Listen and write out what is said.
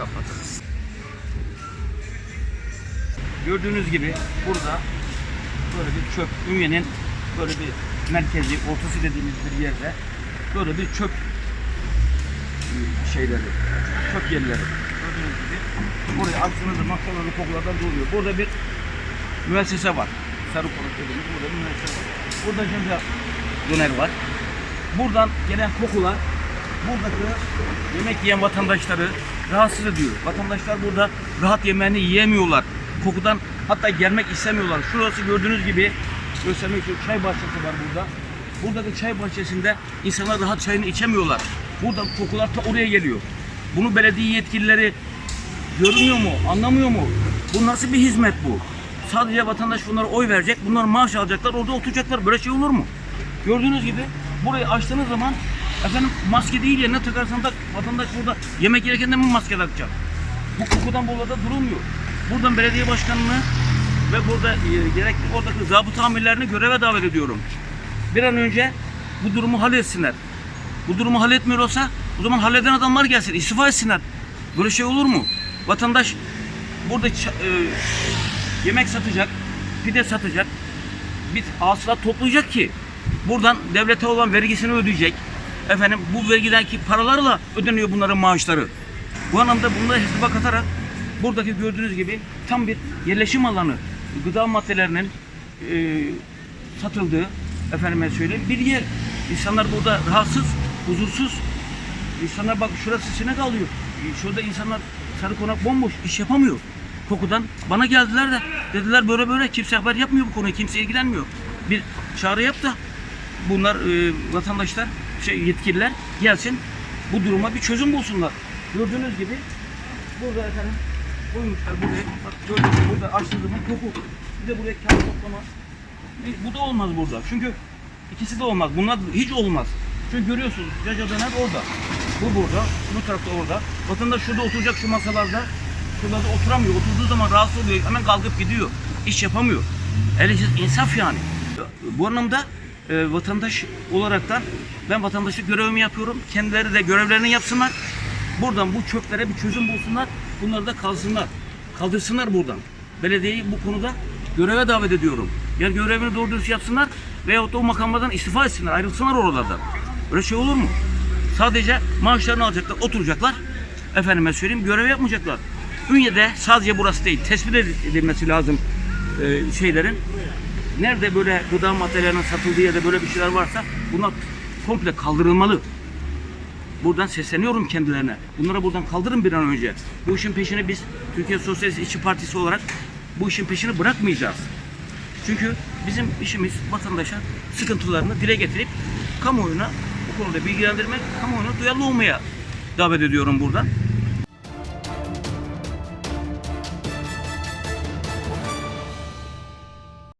kapatırız. Gördüğünüz gibi burada böyle bir çöp, Ünye'nin böyle bir merkezi, ortası dediğimiz bir yerde böyle bir çöp ıı, şeyleri, çöp yerleri. Gördüğünüz gibi buraya aksınız maksaları kokulardan doluyor. Burada bir müessese var. Sarı Sarıkolak dediğimiz burada bir müessese var. Burada ceza döner var. Buradan gelen kokular buradaki yemek yiyen vatandaşları rahatsız ediyor. Vatandaşlar burada rahat yemeğini yiyemiyorlar. Kokudan hatta gelmek istemiyorlar. Şurası gördüğünüz gibi göstermek için çay bahçesi var burada. Buradaki çay bahçesinde insanlar rahat çayını içemiyorlar. Buradan kokular ta oraya geliyor. Bunu belediye yetkilileri görmüyor mu? Anlamıyor mu? Bu nasıl bir hizmet bu? Sadece vatandaş bunlara oy verecek, bunlar maaş alacaklar, orada oturacaklar. Böyle şey olur mu? Gördüğünüz gibi burayı açtığınız zaman efendim maske değil ya ne takarsan tak vatandaş burada yemek yerken de mi maske takacak? Bu kokudan bu olada durulmuyor. Buradan belediye başkanını ve burada e, gerekli oradaki zabıta amirlerini göreve davet ediyorum. Bir an önce bu durumu halletsinler. Bu durumu halletmiyor olsa o zaman halleden adamlar gelsin, istifa etsinler. Böyle şey olur mu? Vatandaş burada e, yemek satacak, pide satacak, bir hasılat toplayacak ki buradan devlete olan vergisini ödeyecek. Efendim bu vergideki paralarla ödeniyor bunların maaşları. Bu anlamda bunları hesaba katarak buradaki gördüğünüz gibi tam bir yerleşim alanı, gıda maddelerinin e, satıldığı efendime söyleyeyim bir yer. İnsanlar burada rahatsız, huzursuz. İnsanlar bak şurası sinek alıyor. E, Şurada insanlar sarı konak bomboş iş yapamıyor. Kokudan bana geldiler de dediler böyle böyle kimse haber yapmıyor bu konuya kimse ilgilenmiyor. Bir çağrı yap da bunlar e, vatandaşlar şey yetkililer gelsin bu duruma bir çözüm bulsunlar. Gördüğünüz gibi burada efendim koymuşlar buraya bak gördüğünüz gibi burada açtığınız zaman koku. Bir de buraya kağıt toplama. Bir- Bu da olmaz burada. Çünkü ikisi de olmaz. Bunlar hiç olmaz. Çünkü görüyorsunuz Caca döner orada. Bu burada. Bu tarafta orada. Vatandaş şurada oturacak şu masalarda. Şurada oturamıyor. Oturduğu zaman rahatsız oluyor. Hemen kalkıp gidiyor. İş yapamıyor. Hele insaf yani. Bu anlamda e, vatandaş olaraktan ben vatandaşlık görevimi yapıyorum. Kendileri de görevlerini yapsınlar. Buradan bu çöplere bir çözüm bulsunlar. Bunlar da kalsınlar. Kaldırsınlar buradan. Belediyeyi bu konuda göreve davet ediyorum. Ya görevini doğru dürüst yapsınlar veyahut da o makamlardan istifa etsinler. Ayrılsınlar oralardan. Öyle şey olur mu? Sadece maaşlarını alacaklar, oturacaklar. Efendime söyleyeyim görev yapmayacaklar. Ünye'de sadece burası değil, tespit edilmesi lazım e, şeylerin. Nerede böyle gıda maddelerinin satıldığı yerde böyle bir şeyler varsa bunlar komple kaldırılmalı. Buradan sesleniyorum kendilerine. Bunları buradan kaldırın bir an önce. Bu işin peşini biz Türkiye Sosyalist İşçi Partisi olarak bu işin peşini bırakmayacağız. Çünkü bizim işimiz vatandaşa sıkıntılarını dile getirip kamuoyuna bu konuda bilgilendirmek, kamuoyuna duyarlı olmaya davet ediyorum buradan.